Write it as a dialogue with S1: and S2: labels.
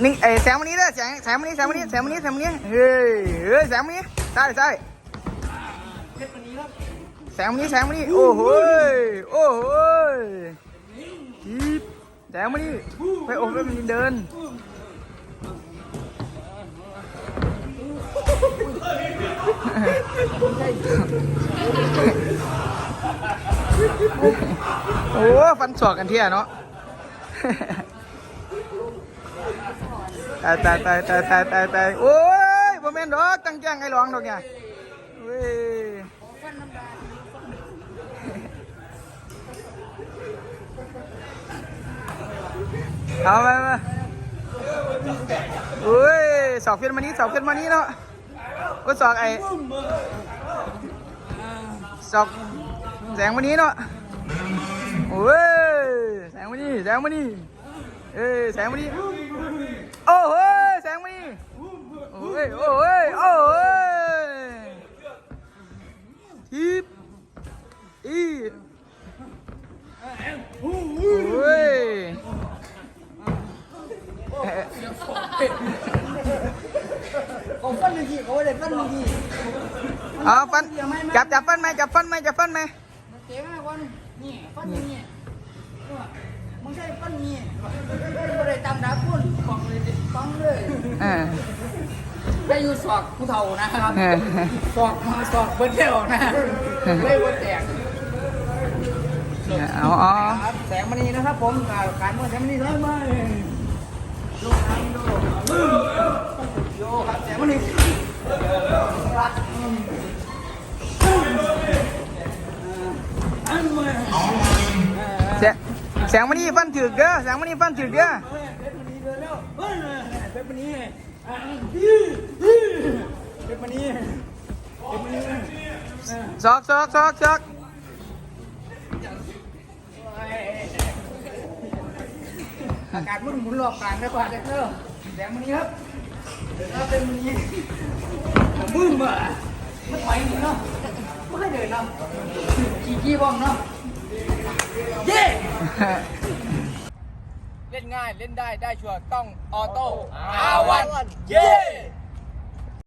S1: นี่ไอ้แสงมันนี้เด้อแสงแสงมันนี้แสงมันนี้แสงมันนี้แสงมันนี้เฮ้ยเฮ้ยแสงมันนี้ใช่ใช่แสงมันนี้แสงมันนี้โอ้โหโอ้โหจีบแสงมันนี้ไปโอ้ไปมันเดินโอ้ฟันสอกกันเที่ยเนาะ ตายตายตายตายตายตายตายโอ้ยบ่แม่นดอกตั้งแจ้งให้ร้องดอกเนี่ยเว้ยเอาไปไปโอ้ยสอกขึ้นมานี้สอกขึ้นมานี้เนาะก็สอกไอ้สอกแสงมานี้เนาะโอ้ยแสงมานี้แสงมานี้เอ้ยแสงมานี้โอ้โหแสงมีโอ้
S2: หนึ่งทีเขาเลยฟันหนึ่งที
S1: เอาฟันจับจับฟันไหมจับฟันไหมจับฟันไหม
S2: เตำดาพุ่นฟังเลยฟังเลย
S1: เออ
S2: ได้อยู่สอกผู้เฒ่านะครับ
S1: เออ
S2: สอกมาสอกเบิ้ลเดียวนะไม่ว่าแตก
S1: เอาเอา
S2: ครับแสงมณีนะครับ ผมการเมื่อแสงมณีร้อยมาโลน้ำโลโยครับแสงมณี
S1: แสงแสงมันนี่ฟันถือกเด้อแสงมันนี่ฟันถือกเด้อ
S2: เพชรมณีเดินแล้ว เพชรมณีเพชรมณีเพชรมณี
S1: ซอกซอกซอกซอก
S2: อากาศมันหมุนรอบกลางได้ป่ะเด็กเนอะแสงมันนี้ครับถ้าเป็นมันนี้บึ้มอะมันไปหนิเนาะไม่ค่อยเดินเนาะขี่ขี้บ้องเนาะเย้ เล่นง่ายเล่นได้ได้ชัวร์ต้องออโต้อาวันเย้